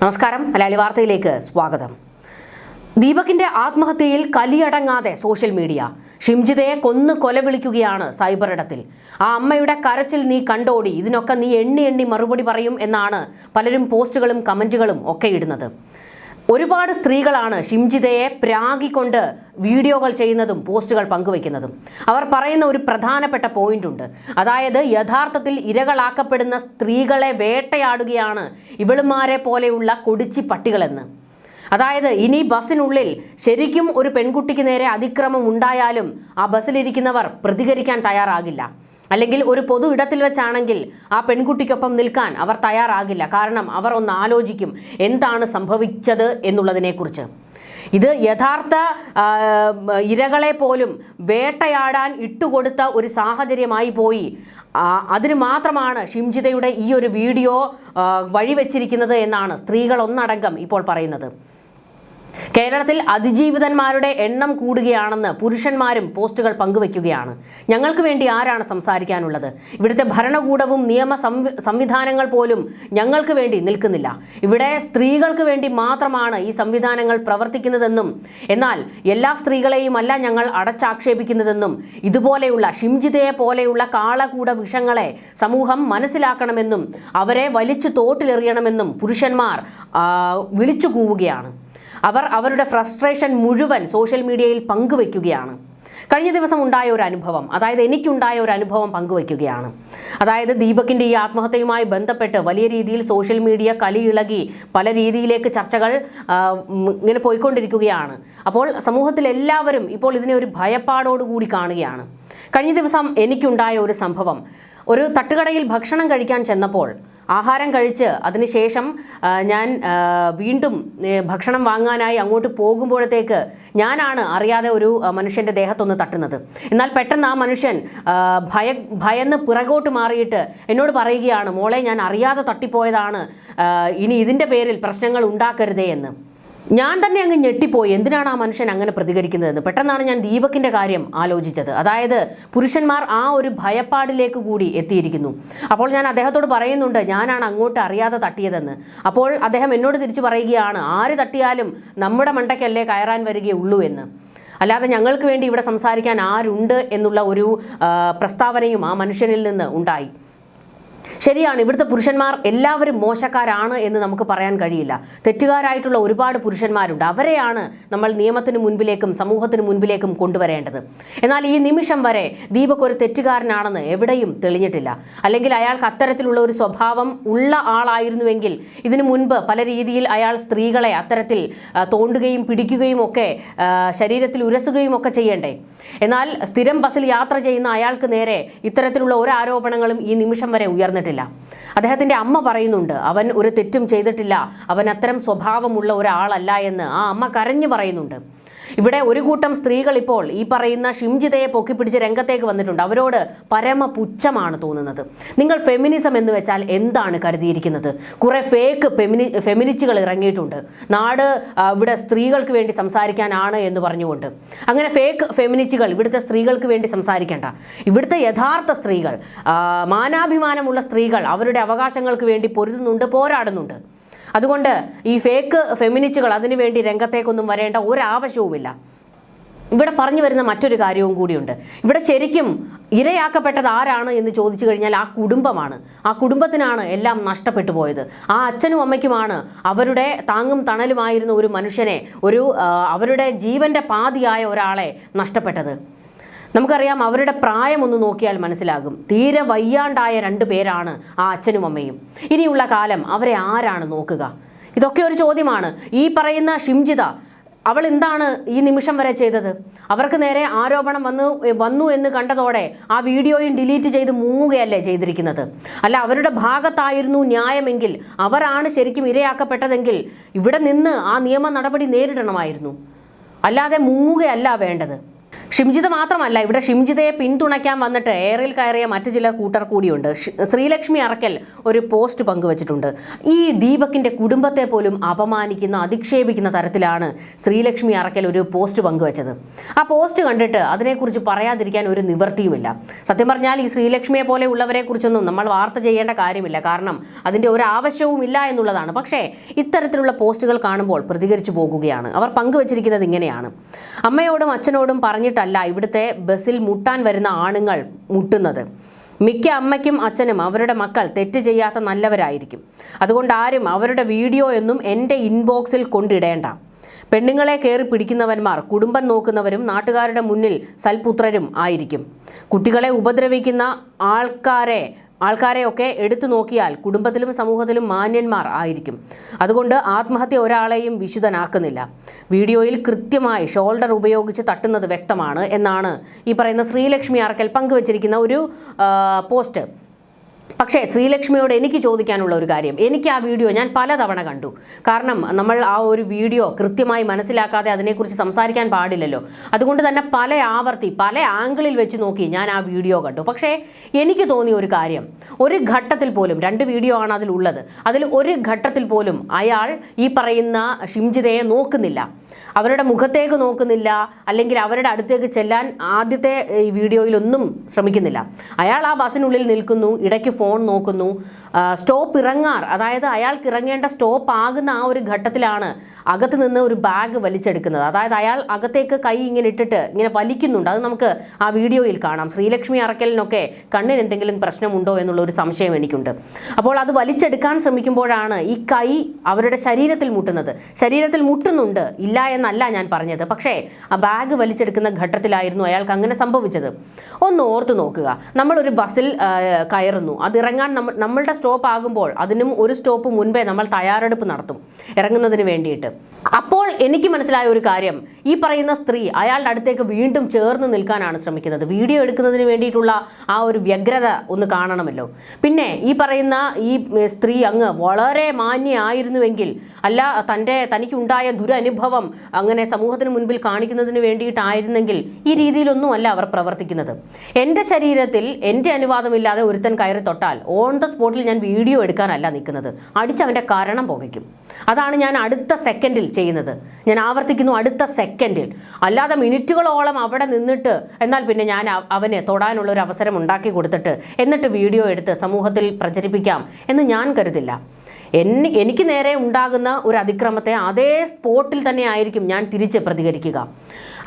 നമസ്കാരം. മലയാളി വാർത്തയിലേക്ക് സ്വാഗതം. ദീപകിന്റെ ആത്മഹത്യയിൽ കലിയടങ്ങാതെ സോഷ്യൽ മീഡിയ. ഷിംജിതയെ കൊന്നു കൊലവിളിക്കുകയാണ് സൈബർ ഇടത്തിൽ. ആ അമ്മയുടെ കരച്ചിൽ നീ കണ്ടോടി. ഇതിനൊക്കെ നീ എണ്ണി എണ്ണി മറുപടി പറയും എന്നാണ് പലരും പോസ്റ്റുകളും കമന്റുകളും ഒക്കെ ഇടുന്നത്. ഒരുപാട് സ്ത്രീകളാണ് ഷിംജിതയെ പ്രാഗിക്കൊണ്ട് വീഡിയോകൾ ചെയ്യുന്നതും പോസ്റ്റുകൾ പങ്കുവയ്ക്കുന്നതും. അവർ പറയുന്ന ഒരു പ്രധാനപ്പെട്ട പോയിന്റ് ഉണ്ട് അതായത് യഥാർത്ഥത്തിൽ ഇരകളാക്കപ്പെടുന്ന സ്ത്രീകളെ വേട്ടയാടുകയാണ് ഇവളുമാരെ പോലെയുള്ള കൊടിച്ചി പട്ടികളെന്ന്. അതായത് ഇനി ബസ്സിനുള്ളിൽ ശരിക്കും ഒരു പെൺകുട്ടിക്ക് നേരെ അതിക്രമം ഉണ്ടായാലും ആ ബസ്സിലിരിക്കുന്നവർ പ്രതികരിക്കാൻ തയ്യാറാകില്ല. അല്ലെങ്കിൽ ഒരു പൊതു ഇടത്തിൽ വെച്ചാണെങ്കിൽ ആ പെൺകുട്ടിക്കൊപ്പം നിൽക്കാൻ അവർ തയ്യാറാകില്ല. കാരണം അവർ ഒന്ന് ആലോചിക്കും എന്താണ് സംഭവിച്ചത് എന്നുള്ളതിനെക്കുറിച്ച്. ഇത് യഥാർത്ഥ ഇരകളെ പോലും വേട്ടയാടാൻ ഇട്ടുകൊടുത്ത ഒരു സാഹചര്യമായി പോയി. അതിനു മാത്രമാണ് ഷിംജിതയുടെ ഈ ഒരു വീഡിയോ വഴിവെച്ചിരിക്കുന്നത് എന്നാണ് സ്ത്രീകൾ ഒന്നടങ്കം ഇപ്പോൾ പറയുന്നത്. കേരളത്തിൽ അതിജീവിതന്മാരുടെ എണ്ണം കൂടുകയാണെന്ന് പുരുഷന്മാരും പോസ്റ്റുകൾ പങ്കുവയ്ക്കുകയാണ്. ഞങ്ങൾക്ക് വേണ്ടി ആരാണ് സംസാരിക്കാനുള്ളത്? ഇവിടുത്തെ ഭരണകൂടവും നിയമ സംവിധാനങ്ങൾ പോലും ഞങ്ങൾക്ക് വേണ്ടി നിൽക്കുന്നില്ല. ഇവിടെ സ്ത്രീകൾക്ക് വേണ്ടി മാത്രമാണ് ഈ സംവിധാനങ്ങൾ പ്രവർത്തിക്കുന്നതെന്നും എന്നാൽ എല്ലാ സ്ത്രീകളെയും അല്ല ഞങ്ങൾ അടച്ചാക്ഷേപിക്കുന്നതെന്നും ഇതുപോലെയുള്ള ഷിംജിതയെ പോലെയുള്ള കാളകൂട വിഷങ്ങളെ സമൂഹം മനസ്സിലാക്കണമെന്നും അവരെ വലിച്ചു തോട്ടിലെറിയണമെന്നും പുരുഷന്മാർ വിളിച്ചു കൂവുകയാണ്. അവർ അവരുടെ ഫ്രസ്ട്രേഷൻ മുഴുവൻ സോഷ്യൽ മീഡിയയിൽ പങ്കുവെക്കുകയാണ്. കഴിഞ്ഞ ദിവസം ഉണ്ടായ ഒരു അനുഭവം അതായത് എനിക്കുണ്ടായ ഒരു അനുഭവം പങ്കുവയ്ക്കുകയാണ് അതായത് ദീപകിന്റെ ഈ ആത്മഹത്യയുമായി ബന്ധപ്പെട്ട് വലിയ രീതിയിൽ സോഷ്യൽ മീഡിയ കലി ഇളകി പല രീതിയിലേക്ക് ചർച്ചകൾ ഇങ്ങനെ പോയിക്കൊണ്ടിരിക്കുകയാണ്. അപ്പോൾ സമൂഹത്തിൽ എല്ലാവരും ഇപ്പോൾ ഇതിനെ ഒരു ഭയപ്പാടോടുകൂടി കാണുകയാണ്. കഴിഞ്ഞ ദിവസം എനിക്കുണ്ടായ ഒരു സംഭവം. ഒരു തട്ടുകടയിൽ ഭക്ഷണം കഴിക്കാൻ ചെന്നപ്പോൾ ആഹാരം കഴിച്ച് അതിനുശേഷം ഞാൻ വീണ്ടും ഭക്ഷണം വാങ്ങാനായി അങ്ങോട്ട് പോകുമ്പോഴത്തേക്ക് ഞാനാണ് അറിയാതെ ഒരു മനുഷ്യന്റെ ദേഹത്തൊന്ന് തട്ടുന്നത്. എന്നാൽ പെട്ടെന്ന് ആ മനുഷ്യൻ ഭയ ഭയന്ന് പിറകോട്ട് മാറിയിട്ട് എന്നോട് പറയുകയാണ് മോളെ ഞാൻ അറിയാതെ തട്ടിപ്പോയതാണ് ഇനി ഇതിന്റെ പേരിൽ പ്രശ്നങ്ങൾ ഉണ്ടാക്കരുതേ എന്ന്. ഞാൻ തന്നെ അങ്ങ് ഞെട്ടിപ്പോയി. എന്തിനാണ് ആ മനുഷ്യൻ അങ്ങനെ പ്രതികരിക്കുന്നതെന്ന്? പെട്ടെന്നാണ് ഞാൻ ദീപകിന്റെ കാര്യം ആലോചിച്ചത്. അതായത് പുരുഷന്മാർ ആ ഒരു ഭയപ്പാടിലേക്ക് കൂടി എത്തിയിരിക്കുന്നു. അപ്പോൾ ഞാൻ അദ്ദേഹത്തോട് പറയുന്നുണ്ട് ഞാനാണ് അങ്ങോട്ട് അറിയാതെ തട്ടിയതെന്ന്. അപ്പോൾ അദ്ദേഹം എന്നോട് തിരിച്ചു പറയുകയാണ് ആര് തട്ടിയാലും നമ്മുടെ മണ്ടയ്ക്കല്ലേ കയറാൻ വരികയുള്ളൂ എന്ന്. അല്ലാതെ ഞങ്ങൾക്ക് വേണ്ടി ഇവിടെ സംസാരിക്കാൻ ആരുണ്ട് എന്നുള്ള ഒരു പ്രസ്താവനയും ആ മനുഷ്യനിൽ നിന്ന് ഉണ്ടായി. ശരിയാണ് ഇവിടുത്തെ പുരുഷന്മാർ എല്ലാവരും മോശക്കാരാണ് എന്ന് നമുക്ക് പറയാൻ കഴിയില്ല. തെറ്റുകാരായിട്ടുള്ള ഒരുപാട് പുരുഷന്മാരുണ്ട്. അവരെയാണ് നമ്മൾ നിയമത്തിന് മുൻപിലേക്കും സമൂഹത്തിന് മുൻപിലേക്കും കൊണ്ടുവരേണ്ടത്. എന്നാൽ ഈ നിമിഷം വരെ ദീപക് ഒരു തെറ്റുകാരനാണെന്ന് എവിടെയും തെളിഞ്ഞിട്ടില്ല. അല്ലെങ്കിൽ അയാൾക്ക് അത്തരത്തിലുള്ള ഒരു സ്വഭാവം ഉള്ള ആളായിരുന്നുവെങ്കിൽ ഇതിനു മുൻപ് പല രീതിയിൽ അയാൾ സ്ത്രീകളെ അത്തരത്തിൽ തോണ്ടുകയും പിടിക്കുകയും ഒക്കെ ശരീരത്തിൽ ഉരസുകയും ഒക്കെ ചെയ്യണ്ടേ. എന്നാൽ സ്ഥിരം ബസ്സിൽ യാത്ര ചെയ്യുന്ന അയാൾക്ക് നേരെ ഇത്തരത്തിലുള്ള ഒരു ആരോപണങ്ങളും ഈ നിമിഷം വരെ ഉയർന്നിട്ടില്ല. അദ്ദേഹത്തിന്റെ അമ്മ പറയുന്നുണ്ട് അവൻ ഒരു തെറ്റും ചെയ്തിട്ടില്ല. അവൻ അത്തരം സ്വഭാവമുള്ള ഒരാളല്ല എന്ന് ആ അമ്മ കരഞ്ഞു പറയുന്നുണ്ട്. ഇവിടെ ഒരു കൂട്ടം സ്ത്രീകൾ ഇപ്പോൾ ഈ പറയുന്ന ഷിംജിതയെ പൊക്കിപ്പിടിച്ച് രംഗത്തേക്ക് വന്നിട്ടുണ്ട്. അവരോട് പരമ പുച്ഛമാണ് തോന്നുന്നത്. നിങ്ങൾ ഫെമിനിസം എന്ന് വെച്ചാൽ എന്താണ് കരുതിയിരിക്കുന്നത്? കുറേ ഫേക്ക് ഫെമിനി ഫെമിനിസ്റ്റുകൾ ഇറങ്ങിയിട്ടുണ്ട്. നാട് ഇവിടെ സ്ത്രീകൾക്ക് വേണ്ടി സംസാരിക്കാനാണ് എന്ന് പറഞ്ഞുകൊണ്ട്. അങ്ങനെ ഫേക്ക് ഫെമിനിസ്റ്റുകൾ ഇവിടുത്തെ സ്ത്രീകൾക്ക് വേണ്ടി സംസാരിക്കേണ്ട. ഇവിടുത്തെ യഥാർത്ഥ സ്ത്രീകൾ മാനാഭിമാനമുള്ള മാനാഭിമാനമുള്ള സ്ത്രീകൾ അവരുടെ അവകാശങ്ങൾക്ക് വേണ്ടി പൊരുതുന്നുണ്ട് പോരാടുന്നുണ്ട്. അതുകൊണ്ട് ഈ ഫേക്ക് ഫെമിനിസ്റ്റുകൾ അതിനുവേണ്ടി രംഗത്തേക്കൊന്നും വരേണ്ട ഒരാവശ്യവുമില്ല. ഇവിടെ പറഞ്ഞു വരുന്ന മറ്റൊരു കാര്യവും കൂടിയുണ്ട്. ഇവിടെ ശരിക്കും ഇരയാക്കപ്പെട്ടത് ആരാണ് എന്ന് ചോദിച്ചു കഴിഞ്ഞാൽ ആ കുടുംബമാണ്. ആ കുടുംബത്തിനാണ് എല്ലാം നഷ്ടപ്പെട്ടു പോയത്. ആ അച്ഛനും അമ്മയ്ക്കുമാണ് അവരുടെ താങ്ങും തണലുമായിരുന്ന ഒരു മനുഷ്യനെ ഒരു അവരുടെ ജീവന്റെ പാതിയായ ഒരാളെ നഷ്ടപ്പെട്ടത്. നമുക്കറിയാം അവരുടെ പ്രായം ഒന്ന് നോക്കിയാൽ മനസ്സിലാകും. തീരെ വയ്യാണ്ടായ രണ്ട് പേരാണ് ആ അച്ഛനും അമ്മയും. ഇനിയുള്ള കാലം അവരെ ആരാണ് നോക്കുക? ഇതൊക്കെ ഒരു ചോദ്യമാണ്. ഈ പറയുന്ന ഷിംജിത അവൾ എന്താണ് ഈ നിമിഷം വരെ ചെയ്തത്? അവർക്ക് നേരെ ആരോപണം വന്നു വന്നു എന്ന് കണ്ടതോടെ ആ വീഡിയോയും ഡിലീറ്റ് ചെയ്ത് മുങ്ങുകയല്ലേ ചെയ്തിരിക്കുന്നത്? അല്ല അവരുടെ ഭാഗത്തായിരുന്നു ന്യായമെങ്കിൽ അവരാണ് ശരിക്കും ഇരയാക്കപ്പെട്ടതെങ്കിൽ ഇവിടെ നിന്ന് ആ നിയമ നടപടി നേരിടണമായിരുന്നു. അല്ലാതെ മുങ്ങുകയല്ല വേണ്ടത്. ഷിംജിത മാത്രമല്ല ഇവിടെ ഷിംജിതയെ പിന്തുണയ്ക്കാൻ വന്നിട്ട് എയറിൽ കയറിയ മറ്റു ചിലർ കൂട്ടർ കൂടിയുണ്ട്. ശ്രീലക്ഷ്മി അറക്കൽ ഒരു പോസ്റ്റ് പങ്കുവച്ചിട്ടുണ്ട്. ഈ ദീപകിന്റെ കുടുംബത്തെ പോലും അപമാനിക്കുന്ന അധിക്ഷേപിക്കുന്ന തരത്തിലാണ് ശ്രീലക്ഷ്മി അറക്കൽ ഒരു പോസ്റ്റ് പങ്കുവച്ചത്. ആ പോസ്റ്റ് കണ്ടിട്ട് അതിനെക്കുറിച്ച് പറയാതിരിക്കാൻ ഒരു നിവൃത്തിയുമില്ല. സത്യം പറഞ്ഞാൽ ഈ ശ്രീലക്ഷ്മിയെ പോലെ ഉള്ളവരെക്കുറിച്ചൊന്നും നമ്മൾ വാർത്ത ചെയ്യേണ്ട കാര്യമില്ല. കാരണം അതിന്റെ ഒരു ആവശ്യവും ഇല്ല എന്നുള്ളതാണ്. പക്ഷേ ഇത്തരത്തിലുള്ള പോസ്റ്റുകൾ കാണുമ്പോൾ പ്രതികരിച്ചു പോകുകയാണ്. അവർ പങ്കുവച്ചിരിക്കുന്നത് ഇങ്ങനെയാണ്. അമ്മയോടും അച്ഛനോടും പറഞ്ഞിട്ടല്ല ഇവിടുത്തെ ബസ്സിൽ മുട്ടാൻ വരുന്ന ആണുങ്ങൾ മുട്ടുന്നത്. മിക്ക അമ്മയ്ക്കും അച്ഛനും അവരുടെ മക്കൾ തെറ്റ് ചെയ്യാത്ത നല്ലവരായിരിക്കും. അതുകൊണ്ട് ആരും അവരുടെ വീഡിയോ എന്നും എന്റെ ഇൻബോക്സിൽ കൊണ്ടിടേണ്ട. പെണ്ണുങ്ങളെ കയറി പിടിക്കുന്നവന്മാർ കുടുംബം നോക്കുന്നവരും നാട്ടുകാരുടെ മുന്നിൽ സൽപുത്രരും ആയിരിക്കും. കുട്ടികളെ ഉപദ്രവിക്കുന്ന ആൾക്കാരെ ആൾക്കാരെയൊക്കെ എടുത്തു നോക്കിയാൽ കുടുംബത്തിലും സമൂഹത്തിലും മാന്യന്മാർ ആയിരിക്കും. അതുകൊണ്ട് ആത്മഹത്യ ഒരാളെയും വിശുദ്ധനാക്കുന്നില്ല. വീഡിയോയിൽ കൃത്യമായി ഷോൾഡർ ഉപയോഗിച്ച് തട്ടുന്നത് വ്യക്തമാണ് എന്നാണ് ഈ പറയുന്ന ശ്രീലക്ഷ്മി ആർക്കൽ പങ്കുവച്ചിരിക്കുന്ന ഒരു പോസ്റ്റ്. പക്ഷേ ശ്രീലക്ഷ്മിയോട് എനിക്ക് ചോദിക്കാനുള്ള ഒരു കാര്യം. എനിക്ക് ആ വീഡിയോ ഞാൻ പലതവണ കണ്ടു. കാരണം നമ്മൾ ആ ഒരു വീഡിയോ കൃത്യമായി മനസ്സിലാക്കാതെ അതിനെക്കുറിച്ച് സംസാരിക്കാൻ പാടില്ലല്ലോ. അതുകൊണ്ട് തന്നെ പല ആവർത്തി പല ആംഗിളിൽ വെച്ച് നോക്കി ഞാൻ ആ വീഡിയോ കണ്ടു. പക്ഷേ എനിക്ക് തോന്നിയ ഒരു കാര്യം. ഒരു ഘട്ടത്തിൽ പോലും രണ്ട് വീഡിയോ ആണ് അതിലുള്ളത്. അതിൽ ഒരു ഘട്ടത്തിൽ പോലും അയാൾ ഈ പറയുന്ന ഷിംജിതയെ നോക്കുന്നില്ല. അവരുടെ മുഖത്തേക്ക് നോക്കുന്നില്ല അല്ലെങ്കിൽ അവരുടെ അടുത്തേക്ക് ചെല്ലാൻ ആദ്യത്തെ ഈ വീഡിയോയിലൊന്നും ശ്രമിക്കുന്നില്ല. അയാൾ ആ ബസ്സിനുള്ളിൽ നിൽക്കുന്നു ഇടയ്ക്ക് ഫോൺ നോക്കുന്നു സ്റ്റോപ്പ് ഇറങ്ങാർ അതായത് അയാൾക്ക് ഇറങ്ങേണ്ട സ്റ്റോപ്പ് ആകുന്ന ആ ഒരു ഘട്ടത്തിലാണ് അകത്ത് നിന്ന് ഒരു ബാഗ് വലിച്ചെടുക്കുന്നത്. അതായത് അയാൾ അകത്തേക്ക് കൈ ഇങ്ങനെ ഇട്ടിട്ട് ഇങ്ങനെ വലിക്കുന്നുണ്ട്. അത് നമുക്ക് ആ വീഡിയോയിൽ കാണാം. ശ്രീലക്ഷ്മി അറക്കലിനൊക്കെ കണ്ണിന് എന്തെങ്കിലും പ്രശ്നമുണ്ടോ എന്നുള്ള ഒരു സംശയം എനിക്കുണ്ട്. അപ്പോൾ അത് വലിച്ചെടുക്കാൻ ശ്രമിക്കുമ്പോഴാണ് ഈ കൈ അവരുടെ ശരീരത്തിൽ മുട്ടുന്നത്. ശരീരത്തിൽ മുട്ടുന്നുണ്ട് ഇല്ല എന്നല്ല ഞാൻ പറഞ്ഞത്. പക്ഷേ ആ ബാഗ് വലിച്ചെടുക്കുന്ന ഘട്ടത്തിലായിരുന്നു അയാൾക്ക് അങ്ങനെ സംഭവിച്ചത്. ഒന്ന് ഓർത്തു നോക്കുക. നമ്മളൊരു ബസ്സിൽ കയറുന്നു. അത് ഇറങ്ങാൻ നമ്മൾ നമ്മളുടെ സ്റ്റോപ്പ് ആകുമ്പോൾ അതിനും ഒരു സ്റ്റോപ്പ് മുൻപേ നമ്മൾ തയ്യാറെടുപ്പ് നടത്തും. ഇറങ്ങുന്നതിന് വേണ്ടിയിട്ട്. അപ്പോൾ എനിക്ക് മനസ്സിലായ ഒരു കാര്യം. ഈ പറയുന്ന സ്ത്രീ അയാളുടെ അടുത്തേക്ക് വീണ്ടും ചേർന്ന് നിൽക്കാനാണ് ശ്രമിക്കുന്നത്. വീഡിയോ എടുക്കുന്നതിന് വേണ്ടിയിട്ടുള്ള ആ ഒരു വ്യഗ്രത ഒന്ന് കാണണമല്ലോ. പിന്നെ ഈ പറയുന്ന ഈ സ്ത്രീ അങ്ങ് വളരെ മാന്യായിരുന്നുവെങ്കിൽ അല്ല തന്റെ തനിക്കുണ്ടായ ദുരനുഭവം അങ്ങനെ സമൂഹത്തിന് മുൻപിൽ കാണിക്കുന്നതിന് വേണ്ടിയിട്ടായിരുന്നെങ്കിൽ ഈ രീതിയിലൊന്നുമല്ല അവർ പ്രവർത്തിക്കുന്നത്. എന്റെ ശരീരത്തിൽ എന്റെ അനുവാദമില്ലാതെ ഒരുത്തൻ കയറി തൊട്ടാൽ ഓൺ ദ സ്പോട്ടിൽ ഞാൻ വീഡിയോ എടുക്കാനല്ല നിൽക്കുന്നത്. അടിച്ചവന്റെ കാരണം പുകയ്ക്കും അതാണ് ഞാൻ അടുത്ത സെക്കൻഡിൽ ചെയ്യുന്നത്. ഞാൻ ആവർത്തിക്കുന്നു അടുത്ത സെക്കൻഡിൽ അല്ലാതെ മിനിറ്റുകളോളം അവിടെ നിന്നിട്ട് എന്നാൽ പിന്നെ ഞാൻ അവന് തൊടാനുള്ള ഒരു അവസരം ഉണ്ടാക്കി കൊടുത്തിട്ട് എന്നിട്ട് വീഡിയോ എടുത്ത് സമൂഹത്തിൽ പ്രചരിപ്പിക്കാം എന്ന് ഞാൻ കരുതില്ല. എന്നെ എനിക്ക് നേരെ ഉണ്ടാകുന്ന ഒരു അതിക്രമത്തെ അതേ സ്പോട്ടിൽ തന്നെ ആയിരിക്കും ഞാൻ തിരിച്ച് പ്രതികരിക്കുക.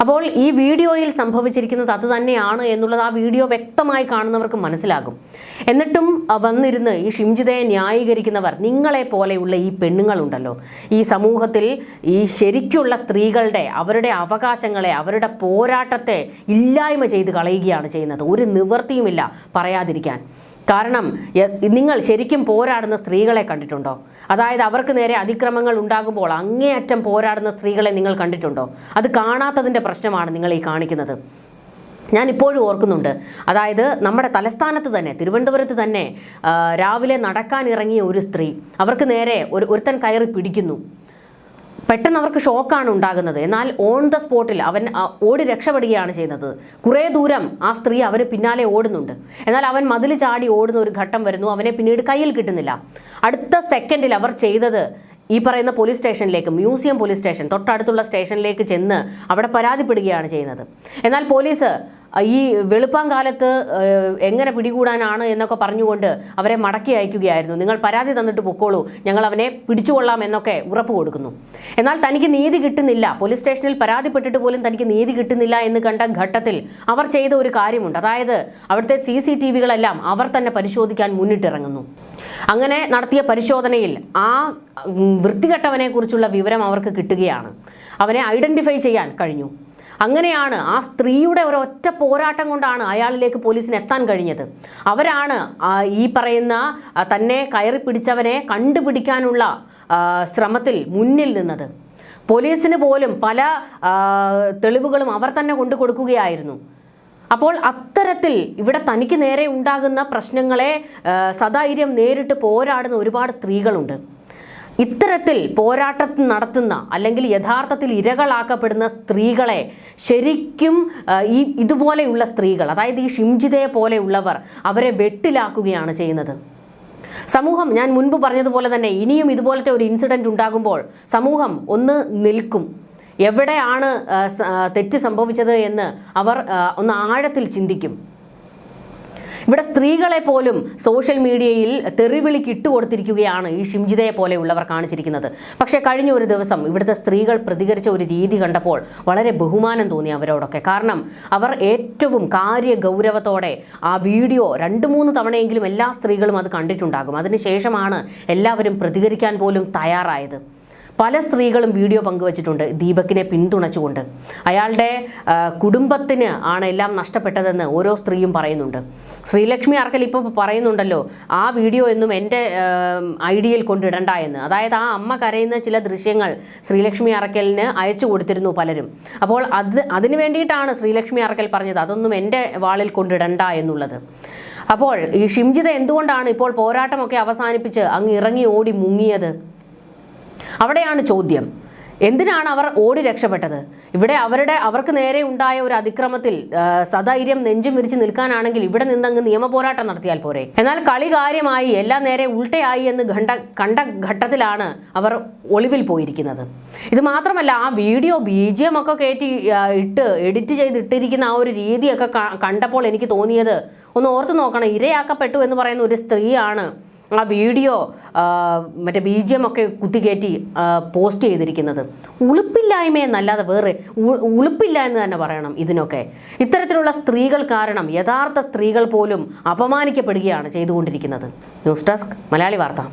അപ്പോൾ ഈ വീഡിയോയിൽ സംഭവിച്ചിരിക്കുന്നത് അത് തന്നെയാണ് എന്നുള്ളത് ആ വീഡിയോ വ്യക്തമായി കാണുന്നവർക്ക് മനസ്സിലാകും. എന്നിട്ടും വന്നിരുന്ന് ഈ ഷിംജിതയെ ന്യായീകരിക്കുന്നവർ നിങ്ങളെ പോലെയുള്ള ഈ പെണ്ണുങ്ങളുണ്ടല്ലോ. ഈ സമൂഹത്തിൽ ഈ ശരിക്കുള്ള സ്ത്രീകളുടെ അവരുടെ അവകാശങ്ങളെ അവരുടെ പോരാട്ടത്തെ ഇല്ലായ്മ ചെയ്ത് കളയുകയാണ് ചെയ്യുന്നത്. ഒരു നിവൃത്തിയുമില്ല പറയാതിരിക്കാൻ. കാരണം നിങ്ങൾ ശരിക്കും പോരാടുന്ന സ്ത്രീകളെ കണ്ടിട്ടുണ്ടോ? അതായത് അവർക്ക് നേരെ അതിക്രമങ്ങൾ ഉണ്ടാകുമ്പോൾ അങ്ങേയറ്റം പോരാടുന്ന സ്ത്രീകളെ നിങ്ങൾ കണ്ടിട്ടുണ്ടോ? അത് കാണാത്തതിന്റെ പ്രശ്നമാണ് നിങ്ങൾ ഈ കാണിക്കുന്നത്. ഞാൻ ഇപ്പോഴും ഓർക്കുന്നുണ്ട്. അതായത് നമ്മുടെ തലസ്ഥാനത്ത് തന്നെ തിരുവനന്തപുരത്ത് തന്നെ രാവിലെ നടക്കാൻ ഇറങ്ങിയ ഒരു സ്ത്രീ അവർക്ക് നേരെ ഒരു ഒരുത്തൻ കയറി പിടിക്കുന്നു. പെട്ടെന്ന് അവർക്ക് ഷോക്കാണ് ഉണ്ടാകുന്നത്. എന്നാൽ ഓൺ ദ സ്പോട്ടിൽ അവൻ ഓടി രക്ഷപ്പെടുകയാണ് ചെയ്യുന്നത്. കുറേ ദൂരം ആ സ്ത്രീ അവന് പിന്നാലെ ഓടുന്നുണ്ട്. എന്നാൽ അവൻ മതിൽ ചാടി ഓടുന്ന ഒരു ഘട്ടം വരുന്നു. അവനെ പിന്നീട് കയ്യിൽ കിട്ടുന്നില്ല. അടുത്ത സെക്കൻഡിൽ അവർ ചെയ്തത് ഈ പറയുന്ന പോലീസ് സ്റ്റേഷനിലേക്ക് മ്യൂസിയം പോലീസ് സ്റ്റേഷൻ തൊട്ടടുത്തുള്ള സ്റ്റേഷനിലേക്ക് ചെന്ന് അവിടെ പരാതിപ്പെടുകയാണ് ചെയ്യുന്നത്. എന്നാൽ പോലീസ് ഈ വെളുപ്പാങ്കാലത്ത് കാലത്ത് എങ്ങനെ പിടികൂടാനാണ് എന്നൊക്കെ പറഞ്ഞുകൊണ്ട് അവരെ മടക്കി അയക്കുകയായിരുന്നു. നിങ്ങൾ പരാതി തന്നിട്ട് പൊക്കോളൂ. ഞങ്ങൾ അവനെ പിടിച്ചുകൊള്ളാം എന്നൊക്കെ ഉറപ്പ് കൊടുക്കുന്നു. എന്നാൽ തനിക്ക് നീതി കിട്ടുന്നില്ല. പോലീസ് സ്റ്റേഷനിൽ പരാതിപ്പെട്ടിട്ട് പോലും തനിക്ക് നീതി കിട്ടുന്നില്ല എന്ന് കണ്ട ഘട്ടത്തിൽ അവർ ചെയ്ത ഒരു കാര്യമുണ്ട്. അതായത് അവിടുത്തെ സി സി ടി വികളെല്ലാം അവർ തന്നെ പരിശോധിക്കാൻ മുന്നിട്ടിറങ്ങുന്നു. അങ്ങനെ നടത്തിയ പരിശോധനയിൽ ആ വൃത്തികെട്ടവനെ കുറിച്ചുള്ള വിവരം അവർക്ക് കിട്ടുകയാണ്. അവനെ ഐഡന്റിഫൈ ചെയ്യാൻ കഴിഞ്ഞു. അങ്ങനെയാണ് ആ സ്ത്രീയുടെ ഒരൊറ്റ പോരാട്ടം കൊണ്ടാണ് അയാളിലേക്ക് പോലീസിന് എത്താൻ കഴിഞ്ഞത്. അവരാണ് ഈ പറയുന്ന തന്നെ കയറി പിടിച്ചവനെ കണ്ടുപിടിക്കാനുള്ള ശ്രമത്തിൽ മുന്നിൽ നിന്നത്. പോലീസിന് പോലും പല തെളിവുകളും അവർ തന്നെ കൊണ്ടു കൊടുക്കുകയായിരുന്നു. അപ്പോൾ അത്തരത്തിൽ ഇവിടെ തനിക്ക് നേരെ ഉണ്ടാകുന്ന പ്രശ്നങ്ങളെ സധൈര്യം നേരിട്ട് പോരാടുന്ന ഒരുപാട് സ്ത്രീകളുണ്ട്. ഇത്തരത്തിൽ പോരാട്ടം നടത്തുന്ന അല്ലെങ്കിൽ യഥാർത്ഥത്തിൽ ഇരകളാക്കപ്പെടുന്ന സ്ത്രീകളെ ശരിക്കും ഈ ഇതുപോലെയുള്ള സ്ത്രീകൾ അതായത് ഈ ഷിംജിതയെ പോലെയുള്ളവർ അവരെ വെട്ടിലാക്കുകയാണ് ചെയ്യുന്നത്. സമൂഹം ഞാൻ മുൻപ് പറഞ്ഞതുപോലെ തന്നെ ഇനിയും ഇതുപോലത്തെ ഒരു ഇൻസിഡന്റ് ഉണ്ടാകുമ്പോൾ സമൂഹം ഒന്ന് നിൽക്കും. എവിടെയാണ് തെറ്റ് സംഭവിച്ചത് എന്ന് അവർ ഒന്ന് ആഴത്തിൽ ചിന്തിക്കും. ഇവിടെ സ്ത്രീകളെ പോലും സോഷ്യൽ മീഡിയയിൽ തെറിവിളിക്ക് ഇട്ടുകൊടുത്തിരിക്കുകയാണ് ഈ ഷിംജിതയെ പോലെയുള്ളവർ കാണിച്ചിരിക്കുന്നത്. പക്ഷേ കഴിഞ്ഞ ഒരു ദിവസം ഇവിടുത്തെ സ്ത്രീകൾ പ്രതികരിച്ച ഒരു രീതി കണ്ടപ്പോൾ വളരെ ബഹുമാനം തോന്നി അവരോടൊക്കെ. കാരണം അവർ ഏറ്റവും കാര്യ ഗൗരവത്തോടെ ആ വീഡിയോ രണ്ട് മൂന്ന് തവണയെങ്കിലും എല്ലാ സ്ത്രീകളും അത് കണ്ടിട്ടുണ്ടാകും. അതിനുശേഷമാണ് എല്ലാവരും പ്രതികരിക്കാൻ പോലും തയ്യാറായത്. പല സ്ത്രീകളും വീഡിയോ പങ്കുവച്ചിട്ടുണ്ട് ദീപക്കിനെ പിന്തുണച്ചുകൊണ്ട്. അയാളുടെ കുടുംബത്തിന് ആണ് എല്ലാം നഷ്ടപ്പെട്ടതെന്ന് ഓരോ സ്ത്രീയും പറയുന്നുണ്ട്. ശ്രീലക്ഷ്മി അർക്കൽ ഇപ്പോൾ പറയുന്നുണ്ടല്ലോ ആ വീഡിയോ എന്നും എന്റെ ഐഡിയയിൽ കൊണ്ടിടണ്ട എന്ന്. അതായത് ആ അമ്മ കരയുന്ന ചില ദൃശ്യങ്ങൾ ശ്രീലക്ഷ്മി അറക്കലിന് അയച്ചു കൊടുത്തിരുന്നു പലരും. അപ്പോൾ അത് അതിനു വേണ്ടിയിട്ടാണ് ശ്രീലക്ഷ്മി അറക്കൽ പറഞ്ഞത് അതൊന്നും എന്റെ വാളിൽ കൊണ്ടിടണ്ട എന്നുള്ളത്. അപ്പോൾ ഈ ഷിംജിത എന്തുകൊണ്ടാണ് ഇപ്പോൾ പോരാട്ടമൊക്കെ അവസാനിപ്പിച്ച് അങ്ങ് ഇറങ്ങി ഓടി മുങ്ങിയത്? അവിടെയാണ് ചോദ്യം. എന്തിനാണ് അവർ ഓടി രക്ഷപ്പെട്ടത്? ഇവിടെ അവരുടെ അവർക്ക് നേരെ ഉണ്ടായ ഒരു അതിക്രമത്തിൽ സധൈര്യം നെഞ്ചും വിരിച്ച് നിൽക്കാനാണെങ്കിൽ ഇവിടെ നിന്നങ്ങ് നിയമ പോരാട്ടം നടത്തിയാൽ പോരെ. എന്നാൽ കളി കാര്യമായി എല്ലാം നേരെ ഉൾട്ടയായി എന്ന് കണ്ട കണ്ട ഘട്ടത്തിലാണ് അവർ ഒളിവിൽ പോയിരിക്കുന്നത്. ഇത് മാത്രമല്ല ആ വീഡിയോ ബി ജി എം ഒക്കെ കയറ്റി ഇട്ട് എഡിറ്റ് ചെയ്ത് ഇട്ടിരിക്കുന്ന ആ ഒരു രീതിയൊക്കെ കണ്ടപ്പോൾ എനിക്ക് തോന്നിയത് ഒന്ന് ഓർത്ത് നോക്കണം ഇരയാക്കപ്പെട്ടു എന്ന് പറയുന്ന ഒരു സ്ത്രീയാണ് ആ വീഡിയോ മറ്റേ ബി ജി എം ഒക്കെ കുത്തിക്കയറ്റി പോസ്റ്റ് ചെയ്തിരിക്കുന്നത്. ഉളുപ്പില്ലായ്മ എന്നല്ലാതെ വേറെ ഉളുപ്പില്ല എന്ന് തന്നെ പറയണം ഇതിനൊക്കെ. ഇത്തരത്തിലുള്ള സ്ത്രീകൾ കാരണം യഥാർത്ഥ സ്ത്രീകൾ പോലും അപമാനിക്കപ്പെടുകയാണ് ചെയ്തുകൊണ്ടിരിക്കുന്നത്. ന്യൂസ് ഡെസ്ക് മലയാളി വാർത്ത.